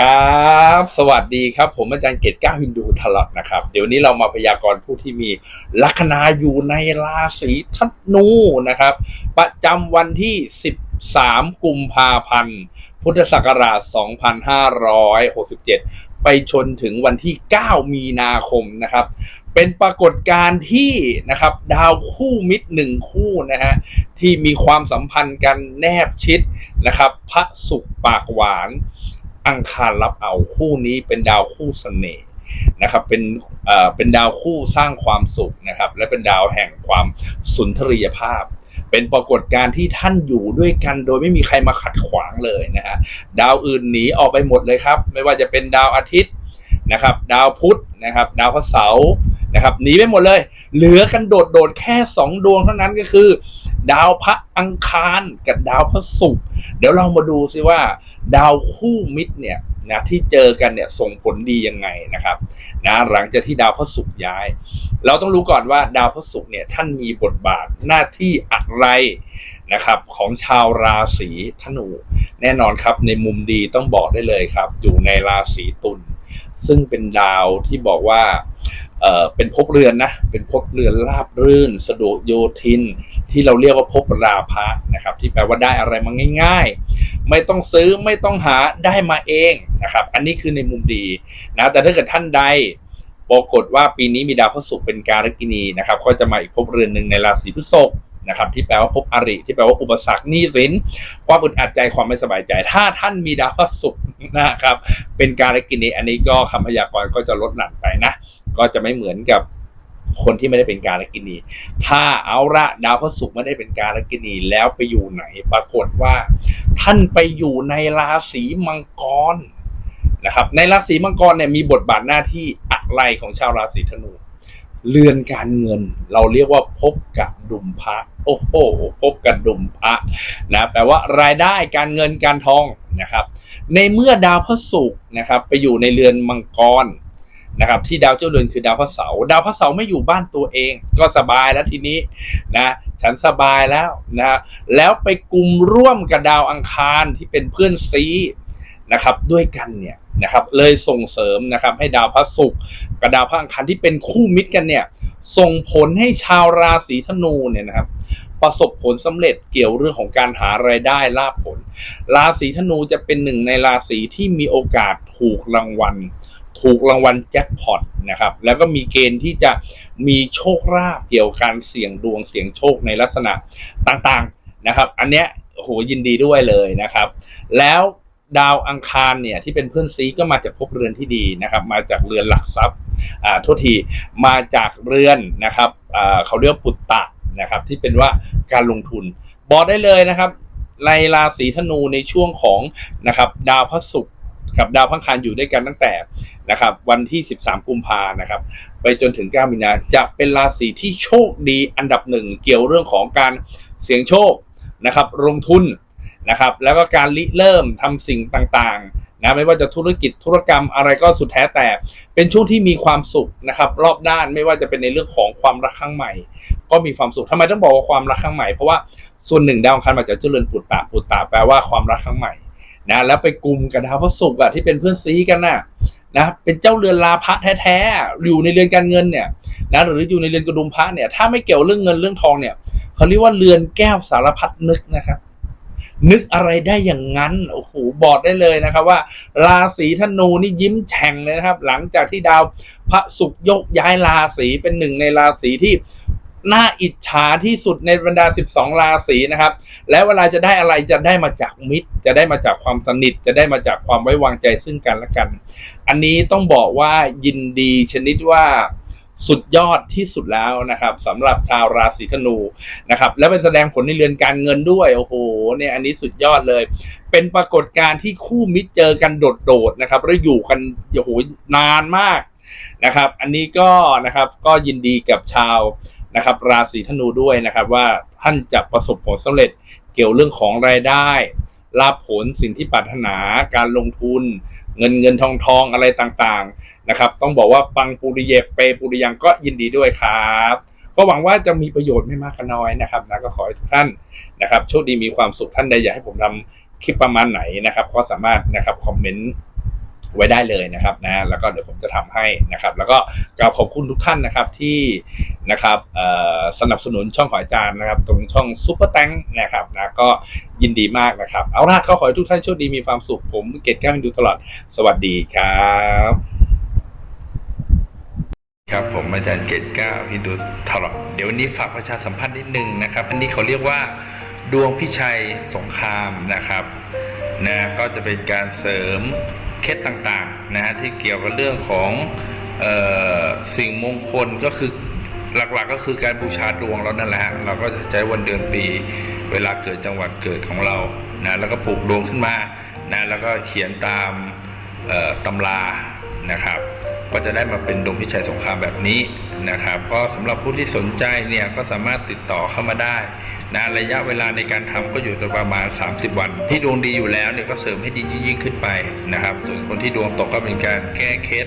ครับ สวัสดีครับ ผมอาจารย์เกตก้าฮินดูทลอดนะครับ เดี๋ยวนี้เรามาพยากรณ์ผู้ที่มีลัคนาอยู่ในราศีธนูนะครับ ประจำวันที่ 13 กุมภาพันธ์ พุทธศักราช 2567 ไปชนถึงวันที่ 9 มีนาคมนะครับ เป็นปรากฏการณ์ที่นะครับดาวคู่มิตรหนึ่งคู่นะฮะที่มีความสัมพันธ์กันแนบชิดนะครับ พระสุขปากหวาน อังคารรับเอาคู่นี้เป็นดาวคู่เสน่ห์นะครับเป็นเอ่อเป็นดาวคู่สร้างความสุขนะครับ และเป็นดาวแห่งความสุนทรียภาพ เป็นปรากฏการณ์ที่ท่านอยู่ด้วยกันโดยไม่มีใครมาขัดขวางเลยนะฮะดาวอื่นหนีออกไปหมดเลยครับ ไม่ว่าจะเป็นดาวอาทิตย์นะครับ ดาวพุธนะครับ ดาวพฤหัสเสาร์นะครับหนีไปหมดเลย เหลือกันโดดโดดๆแค่สองดวงเท่านั้นก็คือ ดาวพระอังคารกับดาวพระศุกร์เดี๋ยวเรามาดูซิว่า ดาวคู่มิตรเนี่ยนะที่เจอกันเนี่ยส่งผลดียังไงนะครับนะหลังจากที่ดาวพระศุกร์ย้าย เราต้องรู้ก่อนว่าดาวพระศุกร์เนี่ยท่านมีบทบาทหน้าที่อะไรนะครับของชาวราศีธนู แน่นอนครับในมุมดีต้องบอกได้เลยครับ อยู่ในราศีตุลซึ่งเป็นดาวที่บอกว่า เออเป็นภพเรือนนะ เป็นภพเรือนราบรื่น สะดวกโยทิน ที่เราเรียกว่าภพราภะนะครับ ที่แปลว่าได้อะไรมาง่าย ๆ ไม่ต้องซื้อไม่ต้องหาได้มาเองนะครับ อันนี้คือในมุมดีนะแต่ถ้าเกิดท่านใดปรากฏว่าปีนี้มีดาวพฤหัสเป็นการกินีนะครับก็จะมาอีกภพเรือนหนึ่งในราศีพฤษภนะครับที่แปลว่าภพอริที่แปลว่าอุปสรรคหนี้สินความอึดอัดใจความไม่สบายใจ ถ้าท่านมีดาวพฤหัสนะครับ เป็นการกินีอันนี้ก็คำพยากรณ์ก็จะลดหลั่นไปนะ ก็จะไม่เหมือนกับคนที่ไม่ได้เป็นการกินี ถ้าเอาละดาวพฤหัสไม่ได้เป็นการกินีแล้วไปอยู่ไหน ปรากฏว่า ท่านไปอยู่ในราศีมังกรนะครับ ในราศีมังกรเนี่ยมีบทบาทหน้าที่อะไรของชาวราศีธนู เรือนการเงิน เราเรียกว่าพบกับดุมพระ โอ้โหพบกับดุมพระนะแปลว่ารายได้การเงินการทองนะครับ ในเมื่อดาวพระศุกร์นะครับ ไปอยู่ในเรือนมังกร นะครับที่ดาวเจ้าเรือนคือดาวพระเสาร์ดาวพระเสาร์ไม่อยู่บ้านตัวเอง ก็สบายแล้วทีนี้นะฉันสบายแล้วนะแล้วไปกลุ่มร่วมกับดาวอังคารที่เป็นเพื่อนซีนะครับด้วยกันเนี่ยนะครับเลยส่งเสริมนะครับให้ดาวพระศุกร์กับดาวพระอังคารที่เป็นคู่มิตรกันเนี่ยส่งผลให้ชาวราศีธนูเนี่ยนะครับประสบผลสำเร็จเกี่ยวเรื่องของการหารายได้ลาภผล ราศีธนูจะเป็นหนึ่งในราศีที่มีโอกาสถูกรางวัล ถูกรางวัลแจ็คพอตนะครับ แล้วก็มีเกณฑ์ที่จะมีโชคลาภเกี่ยวกับการเสี่ยงดวงเสี่ยงโชคในลักษณะต่างๆนะครับ อันเนี้ยโอ้โหยินดีด้วยเลยนะครับ แล้วดาวอังคารเนี่ยที่เป็นเพื่อนซีก็มาจากภพเรือนที่ดีนะครับ มาจากเรือนหลักทรัพย์อ่าโทษทีมาจากเรือนนะครับอ่าเขาเรียกว่าปุตตะนะครับ ที่เป็นว่าการลงทุนบอกได้เลยนะครับในราศีธนูในช่วงของนะครับดาวพระศุกร์ กับดาวพังคารอยู่ด้วยกันตั้งแต่นะครับวันที่ 13 กุมภานะครับไปจนถึง 9 มีนาจะเป็นราศีที่โชคดีอันดับหนึ่งเกี่ยวเรื่องของการเสี่ยงโชคนะครับลงทุนนะครับแล้วก็การริเริ่มทำสิ่งต่างๆนะไม่ว่าจะธุรกิจธุรกรรมอะไรก็สุดแท้แต่ เป็นช่วงที่มีความสุขนะครับรอบด้านไม่ว่าจะเป็นในเรื่องของความรักครั้งใหม่ ก็มีความสุขทำไมต้องบอกว่าความรักครั้งใหม่เพราะว่าส่วนหนึ่งดาวอังคารมาจากเจริญปุตตะปุตตะแปลว่าความรักครั้งใหม่ นะแล้วไปกลุ่มกับดาวพระศุกร์อะที่เป็นเพื่อนซีกันน่ะนะเป็นเจ้าเรือนลาภะแท้ๆอยู่ในเรือนการเงินเนี่ยนะหรืออยู่ในเรือนกระดุมพระเนี่ยถ้าไม่เกี่ยวเรื่องเงินเรื่องทองเนี่ยเขาเรียกว่าเรือนแก้วสารพัดนึกนะครับ นึกอะไรได้อย่างนั้นโอ้โหบอกได้เลยนะครับ ว่า ราศีธนูนี่ยิ้มแฉ่งเลยนะครับ หลังจากที่ดาวพระศุกร์ยกย้ายราศีเป็นหนึ่งในราศีที่ น่าอิจฉาที่สุดในบรรดา 12 ราศีนะครับ และเวลาจะได้อะไรจะได้มาจากมิตร จะได้มาจากความสนิท จะได้มาจากความไว้วางใจซึ่งกันและกัน อันนี้ต้องบอกว่ายินดีชนิดว่าสุดยอดที่สุดแล้วนะครับสำหรับชาวราศีธนูนะครับ แล้วเป็นแสดงผลในเรือนการเงินด้วยโอ้โหเนี่ยอันนี้สุดยอดเลย เป็นปรากฏการณ์ที่คู่มิตรเจอกันโดดๆนะครับแล้วอยู่กันโอ้โหนานมากนะครับ อันนี้ก็นะครับก็ยินดีกับชาว นะครับราศีธนูด้วยนะครับว่าท่านจะประสบผลสำเร็จเกี่ยวเรื่องของรายได้ลาภผลสิ่งที่ปรารถนาการลงทุน เงินเงินทองทองอะไรต่างๆนะครับ ต้องบอกว่าปังปุริเยเปปุริยังก็ยินดีด้วยครับ ก็หวังว่าจะมีประโยชน์ไม่มากก็น้อยนะครับนะก็ขอให้ทุกท่านนะครับโชคดีมีความสุขท่านใดอยากให้ผมทำคลิปประมาณไหนนะครับ ก็สามารถนะครับคอมเมนต์ไว้ได้เลยนะครับนะแล้วก็เดี๋ยวผมจะทำให้นะครับ แล้วก็กราบขอบคุณทุกท่านนะครับที่ นะครับสนับสนุนช่องของอาจารย์นะครับ ตรงช่องซุปเปอร์แตงนะครับนะก็ยินดีมากนะครับ เอาล่ะก็ขอให้ทุกท่านโชคดีมีความสุขผมเกตแก้วดูตลอด สวัสดีครับ ครับผมอาจารย์เกตเก้าฮินดูทอลเดี๋ยววันนี้ฝากประชาสัมพันธ์นิดนึงนะครับ อันนี้เขาเรียกว่าดวงพิชัยสงครามนะครับนะก็จะเป็นการเสริมเคล็ดต่างๆนะฮะที่เกี่ยวกับเรื่องของออสิ่งมงคลก็คือ หลักๆก็คือการบูชาดวงเรานั่นแหละฮะเราก็จะใช้วันเดือนปี เวลาเกิดจังหวัดเกิดของเรานะแล้วก็ปลูกดวงขึ้นมานะแล้วก็เขียนตามตำรานะครับ ก็จะได้มาเป็นดวงพิชัยสงครามแบบนี้นะครับ ก็สำหรับผู้ที่สนใจเนี่ยก็สามารถติดต่อเข้ามาได้นะระยะเวลาในการทำก็อยู่ประมาณ 30 วัน ที่ดวงดีอยู่แล้วเนี่ยก็เสริมให้ดียิ่งขึ้นไปนะครับ ส่วนคนที่ดวงตกก็เป็นการแก้เคล็ด